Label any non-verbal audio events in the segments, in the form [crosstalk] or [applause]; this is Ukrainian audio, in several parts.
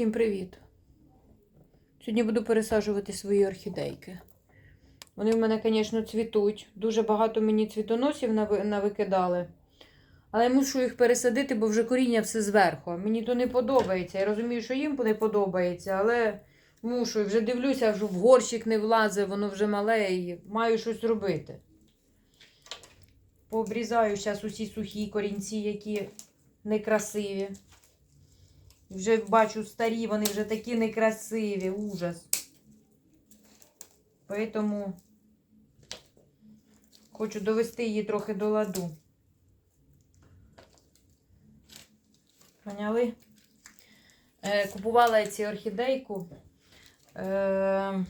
Всім привіт! Сьогодні буду пересаджувати свої орхідейки. Вони в мене, звісно, цвітуть. Дуже багато мені цвітоносів навикидали. Але я мушу їх пересадити, бо вже коріння все зверху. Мені то не подобається. Я розумію, що їм не подобається, але мушу. Вже дивлюся, вже в горщик не влазить, воно вже мале і маю щось робити. Пообрізаю зараз усі сухі корінці, які некрасиві. Вже бачу старі, вони вже такі некрасиві, ужас. Поэтому хочу довести її трохи до ладу. Поняли? Е, купувала я цю орхідейку е,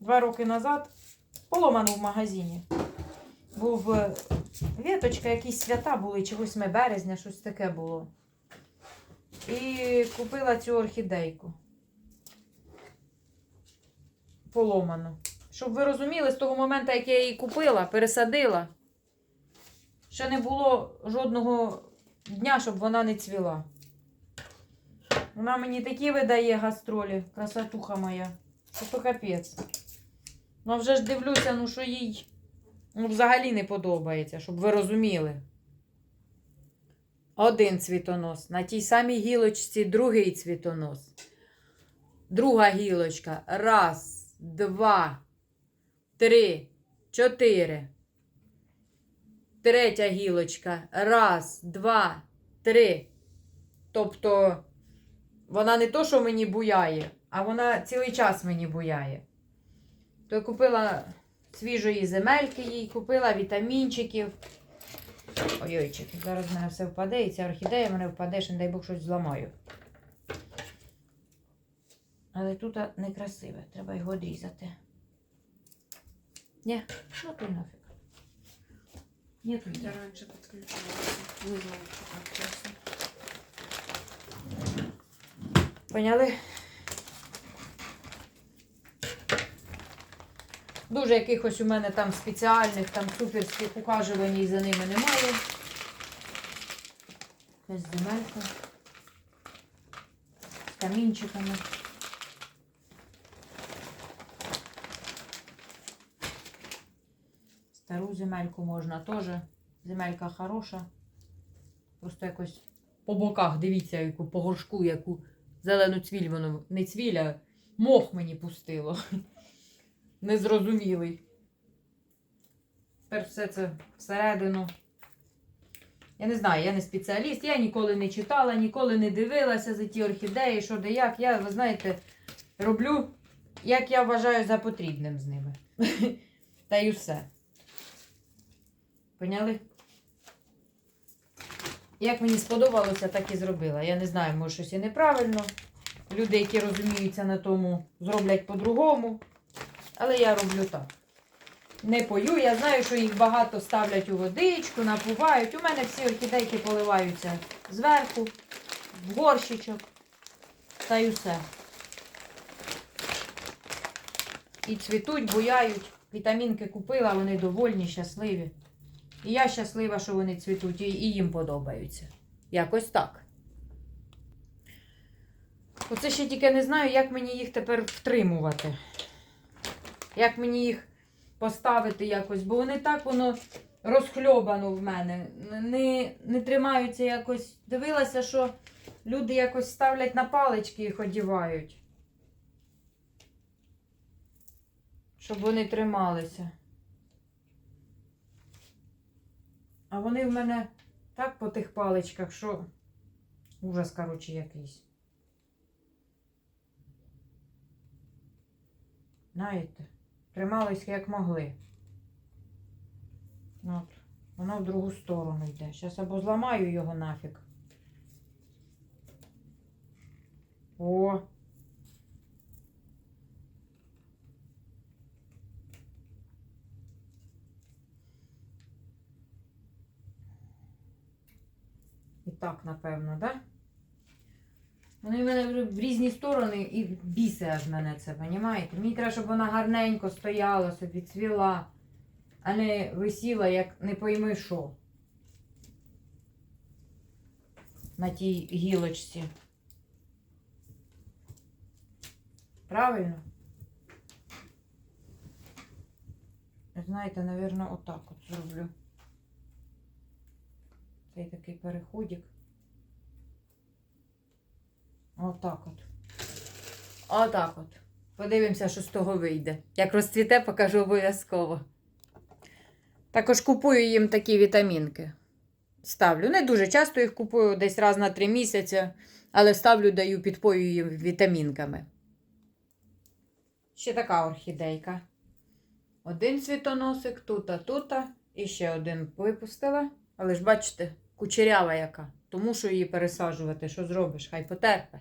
два роки назад, поломану в магазині. Був е, віточка, якісь свята були, чи 8 березня, щось таке було. І купила цю орхідейку. Поломану. Щоб ви розуміли, з того моменту, як я її купила, пересадила, ще не було жодного дня, щоб вона не цвіла. Вона мені такі видає гастролі, красотуха моя. Це капець. Ну, вже ж дивлюся, ну що їй ну, взагалі не подобається, щоб ви розуміли. Один цвітонос. На тій самій гілочці другий цвітонос. Друга гілочка. Раз, два, три, чотири. Третя гілочка. Раз, два, три. Тобто вона не то, що мені буяє, а вона цілий час мені буяє. То я купила свіжої земельки їй, купила вітамінчиків. Ой-ойчик, зараз в мене все впаде, і ця орхідея в мене впаде, ще не дай Бог щось зламаю. Але тут некрасиве, треба його відрізати. Ні, ну то й нафіг. Ні, то Я так честно. Поняли? Дуже якихось у мене там спеціальних, там суперських ухажувань за ними немає. Якась земелька. З камінчиками. Стару земельку можна теж. Земелька хороша. Просто якось по боках, дивіться, яку по горшку, яку зелену цвіль воно не цвіль, а мох мені пустило. Незрозумілий. Тепер все це всередину. Я не знаю, я не спеціаліст, я ніколи не читала, ніколи не дивилася за ті орхідеї, що де як. Я, ви знаєте, роблю, як я вважаю за потрібним з ними. [laughs] Та й усе. Поняли? Як мені сподобалося, так і зробила. Я не знаю, може щось і неправильно. Люди, які розуміються на тому, зроблять по-другому. Але я роблю так. Не пою, я знаю, що їх багато ставлять у водичку, напувають. У мене всі орхідейки поливаються зверху, в горщичок. Та й усе. І цвітуть, буяють. Вітамінки купила, вони довольні, щасливі. І я щаслива, що вони цвітуть, і їм подобаються. Якось так. Оце ще тільки не знаю, як мені їх тепер втримувати. Як мені їх поставити якось, бо вони так воно розхльобано в мене. Не, не тримаються якось. Дивилася, що люди якось ставлять на палички їх одівають. Щоб вони трималися. А вони в мене так по тих паличках, що ужас, коротше, якийсь. Знаєте, тримались як могли. От, воно в другу сторону йде. Зараз або зламаю його нафіг. О! І так, напевно, так? Да? Вони в мене в різні сторони і бісе аж мене це, понімаєте? Мені треба, щоб вона гарненько стояла, собі цвіла, а не висіла, як не пойми що. На тій гілочці. Правильно? Знаєте, напевно, отак от зроблю. Цей такий переходик. Отак от. Отак от. Подивимося, що з того вийде. Як розцвіте, покажу обов'язково. Також купую їм такі вітамінки. Ставлю. Не дуже часто їх купую, десь раз на три місяці, але ставлю, даю, підпою їм вітамінками. Ще така орхідейка. Один цвітоносик, тута, тута. І ще один випустила. Але ж бачите, кучерява яка. Тому що її пересаджувати, що зробиш, хай потерпе.